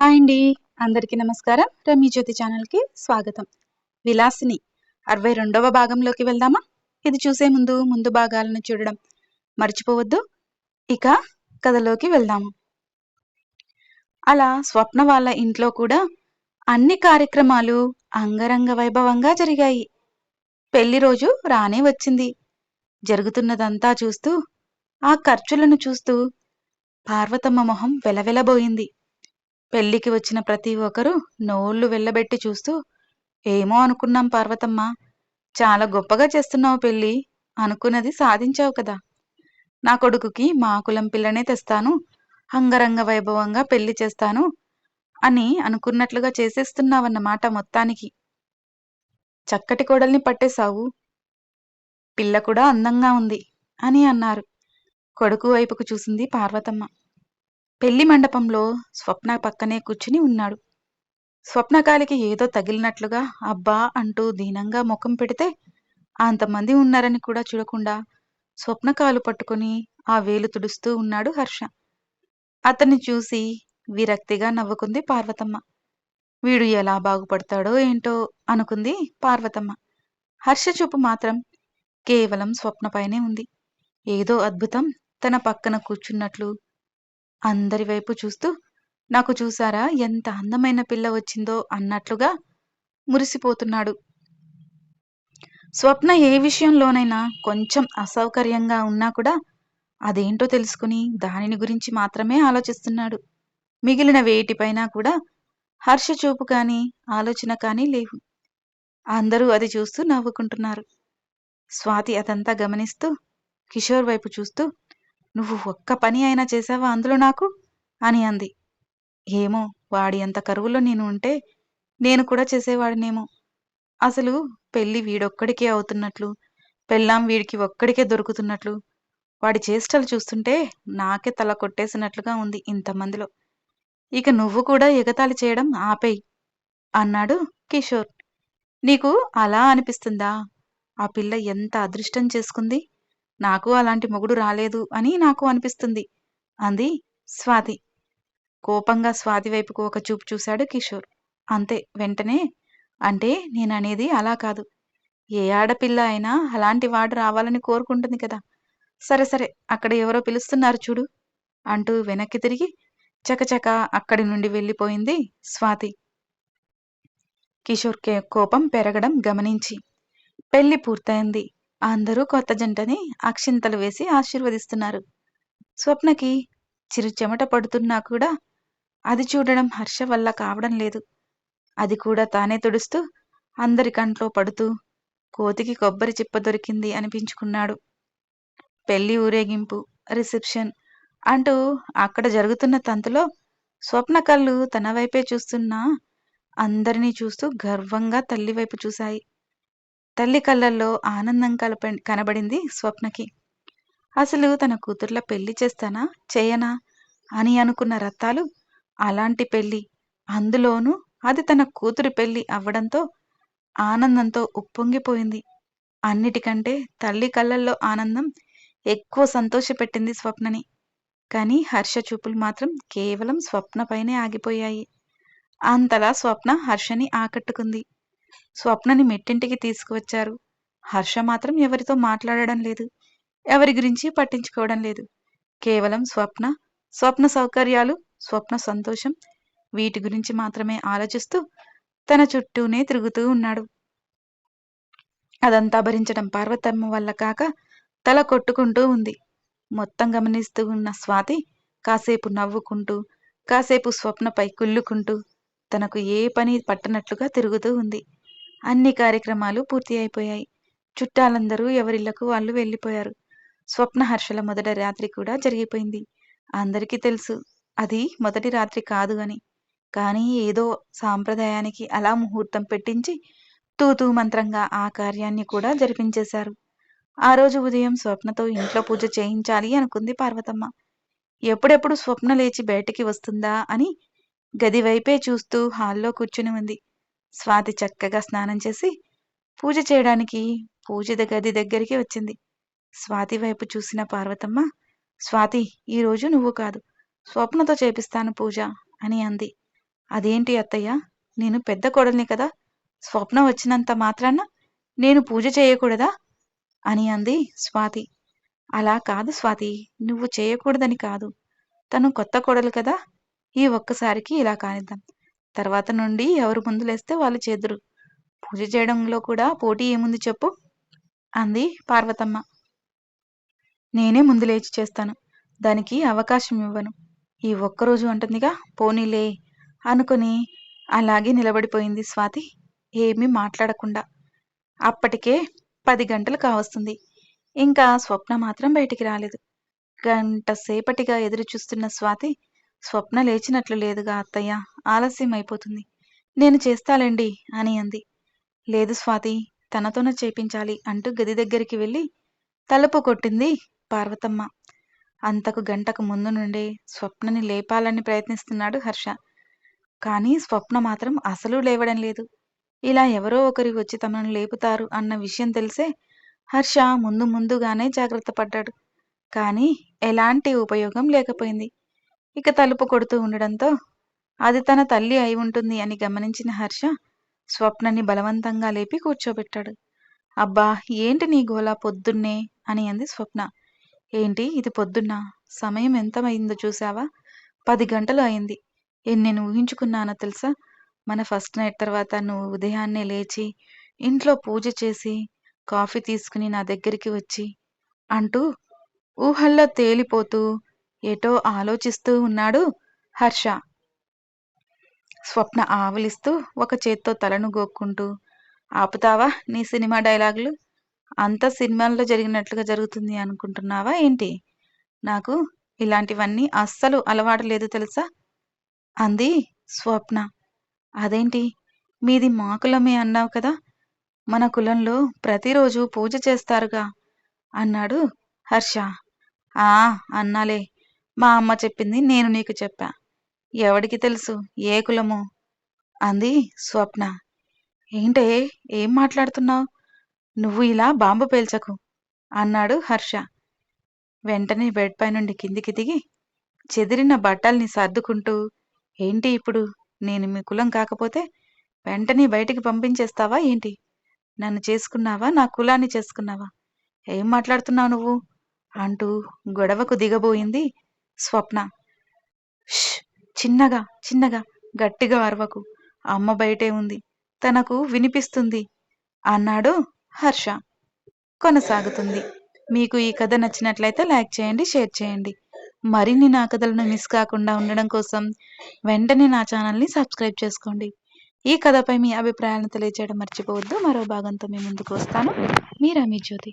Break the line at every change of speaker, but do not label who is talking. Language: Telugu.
హాయ్ అండి. అందరికీ నమస్కారం. రమ్య జ్యోతి ఛానల్కి స్వాగతం. విలాసిని అరవై రెండవ భాగంలోకి వెళ్దామా? ఇది చూసే ముందు ముందు భాగాలను చూడడం మర్చిపోవద్దు. ఇక కథలోకి వెళ్దాము. అలా స్వప్న వాళ్ళ ఇంట్లో కూడా అన్ని కార్యక్రమాలు అంగరంగ వైభవంగా జరిగాయి. పెళ్ళి రోజు రానే వచ్చింది. జరుగుతున్నదంతా చూస్తూ ఆ ఖర్చులను చూస్తూ పార్వతమ్మ మొహం వెలవెలబోయింది. పెళ్ళికి వచ్చిన ప్రతి ఒక్కరూ నోళ్ళు వెళ్ళబెట్టి చూస్తూ ఏమో అనుకున్నాం పార్వతమ్మ చాలా గొప్పగా చేస్తున్నావు పెళ్ళి అనుకున్నది సాధించావు కదా. నా కొడుకుకి మా కులం పిల్లనే తెస్తాను అంగరంగ వైభవంగా పెళ్ళి చేస్తాను అని అనుకున్నట్లుగా చేసేస్తున్నావన్నమాట మొత్తానికి. చక్కటి కోడల్ని పట్టేశావు పిల్ల కూడా అందంగా ఉంది అని అన్నారు. కొడుకు వైపుకు చూసింది పార్వతమ్మ. పెళ్ళి మండపంలో స్వప్న పక్కనే కూర్చుని ఉన్నాడు. స్వప్నకాలికి ఏదో తగిలినట్లుగా అబ్బా అంటూ దీనంగా ముఖం పెడితే అంతమంది ఉన్నారని కూడా చూడకుండా స్వప్నకాలు పట్టుకుని ఆ వేలు తుడుస్తూ ఉన్నాడు హర్ష. అతన్ని చూసి విరక్తిగా నవ్వుకుంది పార్వతమ్మ. వీడు ఎలా బాగుపడతాడో ఏంటో అనుకుంది పార్వతమ్మ. హర్ష చూపు మాత్రం కేవలం స్వప్నపైనే ఉంది. ఏదో అద్భుతం తన పక్కన కూర్చున్నట్లు అందరి వైపు చూస్తూ నాకు చూసారా ఎంత అందమైన పిల్ల వచ్చిందో అన్నట్లుగా మురిసిపోతున్నాడు. స్వప్న ఏ విషయంలోనైనా కొంచెం అసౌకర్యంగా ఉన్నా కూడా అదేంటో తెలుసుకుని దానిని గురించి మాత్రమే ఆలోచిస్తున్నాడు. మిగిలిన వేటిపైనా కూడా హర్ష చూపు కానీ ఆలోచన కానీ లేవు. అందరూ అది చూస్తూ నవ్వుకుంటున్నారు. స్వాతి అదంతా గమనిస్తూ కిషోర్ వైపు చూస్తూ నువ్వు ఒక్క పని అయినా చేసావా అందులో నాకు? అని అంది. ఏమో వాడి అంత కరువులో నేను ఉంటే నేను కూడా చేసేవాడినేమో. అసలు పెళ్ళి వీడొక్కడికే అవుతున్నట్లు పెళ్ళాం వీడికి ఒక్కడికే దొరుకుతున్నట్లు వాడి చేష్టలు చూస్తుంటే నాకే తల కొట్టేసినట్లుగా ఉంది ఇంతమందిలో. ఇక నువ్వు కూడా ఎగతాళి చేయడం ఆపేయి అన్నాడు కిషోర్. నీకు అలా అనిపిస్తుందా? ఆ పిల్ల ఎంత అదృష్టం చేసుకుంది? నాకు అలాంటి మొగుడు రాలేదు అని నాకు అనిపిస్తుంది అంది స్వాతి. కోపంగా స్వాతి వైపుకు ఒక చూపు చూశాడు కిషోర్. అంతే వెంటనే అంటే నేననేది అలా కాదు. ఏ ఆడపిల్ల అయినా అలాంటి వాడు రావాలని కోరుకుంటుంది కదా. సరే సరే అక్కడ ఎవరో పిలుస్తున్నారు చూడు అంటూ వెనక్కి తిరిగి చకచక అక్కడి నుండి వెళ్ళిపోయింది స్వాతి. కిషోర్ కోపం పెరగడం గమనించి పెళ్ళి పూర్తయింది. అందరూ కొత్త జంటని అక్షింతలు వేసి ఆశీర్వదిస్తున్నారు. స్వప్నకి చిరు చెమట పడుతున్నా కూడా అది చూడడం హర్ష వల్ల కావడం లేదు. అది కూడా తానే తుడుస్తూ అందరి కంట్లో పడుతూ కోతికి కొబ్బరి చిప్ప దొరికింది అనిపించుకున్నాడు. పెళ్ళి ఊరేగింపు రిసెప్షన్ అంటూ అక్కడ జరుగుతున్న తంతులో స్వప్న కళ్ళు తన వైపే చూస్తున్నా అందరినీ చూస్తూ గర్వంగా తల్లి వైపు చూశాయి. తల్లి కళ్ళల్లో ఆనందం కలప కనబడింది స్వప్నకి. అసలు తన కూతుర్ల పెళ్ళి చేస్తానా చేయనా అని అనుకున్న రత్తాలు అలాంటి పెళ్ళి అందులోనూ అది తన కూతురి పెళ్ళి అవ్వడంతో ఆనందంతో ఉప్పొంగిపోయింది. అన్నిటికంటే తల్లి కళ్ళల్లో ఆనందం ఎక్కువ సంతోషపెట్టింది స్వప్నని. కానీ హర్ష చూపులు మాత్రం కేవలం స్వప్నపైనే ఆగిపోయాయి. అంతలా స్వప్న హర్షని ఆకట్టుకుంది. స్వప్నని మెట్టింటికి తీసుకువచ్చారు. హర్ష మాత్రం ఎవరితో మాట్లాడడం లేదు. ఎవరి గురించి పట్టించుకోవడం లేదు. కేవలం స్వప్న స్వప్న సౌకర్యాలు స్వప్న సంతోషం. వీటి గురించి మాత్రమే ఆలోచిస్తూ తన చుట్టూనే తిరుగుతూ ఉన్నాడు. అదంతా భరించడం పార్వతమ్మ వల్ల కాక తల కొట్టుకుంటూ ఉంది. మొత్తం గమనిస్తూ ఉన్న స్వాతి కాసేపు నవ్వుకుంటూ కాసేపు స్వప్నపై కుళ్ళుకుంటూ తనకు ఏ పని పట్టనట్లుగా తిరుగుతూ ఉంది. అన్ని కార్యక్రమాలు పూర్తి అయిపోయాయి. చుట్టాలందరూ ఎవరిళ్ళకు వాళ్ళు వెళ్ళిపోయారు. స్వప్న హర్షల మొదటి రాత్రి కూడా జరిగిపోయింది. అందరికీ తెలుసు అది మొదటి రాత్రి కాదు అని. కానీ ఏదో సాంప్రదాయానికి అలా ముహూర్తం పెట్టించి తూతూ మంత్రంగా ఆ కార్యాన్ని కూడా జరిపించేశారు. ఆ రోజు ఉదయం స్వప్నతో ఇంట్లో పూజ చేయించాలి అనుకుంది పార్వతమ్మ. ఎప్పుడెప్పుడు స్వప్న లేచి బయటికి వస్తుందా అని గది వైపే చూస్తూ హాల్లో కూర్చుని ఉంది. స్వాతి చక్కగా స్నానం చేసి పూజ చేయడానికి పూజ గది దగ్గరికి వచ్చింది. స్వాతి వైపు చూసిన పార్వతమ్మ స్వాతి ఈరోజు నువ్వు కాదు స్వప్నతో చేపిస్తాను పూజ అని అంది. అదేంటి అత్తయ్య నేను పెద్ద కోడల్ని కదా స్వప్న వచ్చినంత మాత్రాన నేను పూజ చేయకూడదా? అని అంది స్వాతి. అలా కాదు స్వాతి నువ్వు చేయకూడదని కాదు. తను కొత్త కోడలు కదా ఈ ఒక్కసారికి ఇలా కానిద్దాం. తర్వాత నుండి ఎవరు ముందు లేస్తే వాళ్ళు చేదురు. పూజ చేయడంలో కూడా పోటీ ఏముంది చెప్పు? అంది పార్వతమ్మ. నేనే ముందు లేచి చేస్తాను. దానికి అవకాశం ఇవ్వను. ఈ ఒక్కరోజు అంటుందిగా పోనీలే అనుకుని అలాగే నిలబడిపోయింది స్వాతి. ఏమీ మాట్లాడకుండా. అప్పటికే పది గంటలు కావస్తుంది ఇంకా స్వప్న మాత్రం బయటికి రాలేదు. గంట సేపటిగా ఎదురు చూస్తున్న స్వాతి స్వప్న లేచినట్లు లేదుగా అత్తయ్య. ఆలస్యం అయిపోతుంది. నేను చేస్తాలేండి అని అంది. లేదు స్వాతి తనతోనే చేపించాలి అంటూ గది దగ్గరికి వెళ్ళి తలుపు కొట్టింది పార్వతమ్మ. అంతకు గంటకు ముందు నుండే స్వప్నని లేపాలని ప్రయత్నిస్తున్నాడు హర్ష. కానీ స్వప్న మాత్రం అసలు లేవడం లేదు. ఇలా ఎవరో ఒకరి వచ్చి తమను లేపుతారు అన్న విషయం తెలిసే హర్ష ముందు ముందుగానే జాగ్రత్త పడ్డాడు. కానీ ఎలాంటి ఉపయోగం లేకపోయింది. ఇక తలుపు కొడుతూ ఉండడంతో అది తన తల్లి అయి ఉంటుంది అని గమనించిన హర్ష స్వప్నని బలవంతంగా లేపి కూర్చోబెట్టాడు. అబ్బా ఏంటి నీ గోలా పొద్దున్నే? అని అంది స్వప్న. ఏంటి ఇది పొద్దున్న? సమయం ఎంత అయిందో చూసావా పది గంటలు అయింది. నేను ఊహించుకున్నానో తెలుసా? మన ఫస్ట్ నైట్ తర్వాత నువ్వు ఉదయాన్నే లేచి ఇంట్లో పూజ చేసి కాఫీ తీసుకుని నా దగ్గరికి వచ్చి అంటూ ఊహల్లో తేలిపోతూ ఎటో ఆలోచిస్తూ ఉన్నాడు హర్ష. స్వప్న ఆవలిస్తూ ఒక చేత్తో తలను గోక్కుంటూ ఆపుతావా నీ సినిమా డైలాగులు? అంత సినిమాల్లో జరిగినట్లుగా జరుగుతుంది అనుకుంటున్నావా ఏంటి? నాకు ఇలాంటివన్నీ అస్సలు అలవాటు లేదు తెలుసా? అంది స్వప్న. అదేంటి? మీది మా కులమే అన్నావు కదా? మన కులంలో ప్రతిరోజు పూజ చేస్తారుగా? అన్నాడు హర్ష. ఆ అన్నాలే. మా అమ్మ చెప్పింది నేను నీకు చెప్పా. ఎవడికి తెలుసు? ఏ కులమో? అంది స్వప్న. ఏంటే? ఏం మాట్లాడుతున్నావు? నువ్వు ఇలా బాంబు పేల్చకు అన్నాడు హర్ష. వెంటనే బెడ్ పైనుండి కిందికి దిగి చెదిరిన బట్టల్ని సర్దుకుంటూ ఏంటి ఇప్పుడు? నేను మీ కులం కాకపోతే వెంటనే బయటికి పంపించేస్తావా ఏంటి? నన్ను చేసుకున్నావా? నా కులాన్ని చేసుకున్నావా? ఏం మాట్లాడుతున్నావు నువ్వు? అంటూ గొడవకు దిగబోయింది స్వప్న. "ష్! చిన్నగా చిన్నగా గట్టిగా అరవకు. అమ్మ బయటే ఉంది. తనకు వినిపిస్తుంది. అన్నాడు హర్ష. కొనసాగుతుంది. మీకు ఈ కథ నచ్చినట్లయితే లైక్ చేయండి షేర్ చేయండి. మరిన్ని నా కథలను మిస్ కాకుండా ఉండడం కోసం వెంటనే నా ఛానల్ని సబ్స్క్రైబ్ చేసుకోండి. ఈ కథపై మీ అభిప్రాయాలను తెలియజేయడం మర్చిపోవద్దు. మరో భాగంతో మీ ముందుకు వస్తాను. మీరా మీ జ్యోతి.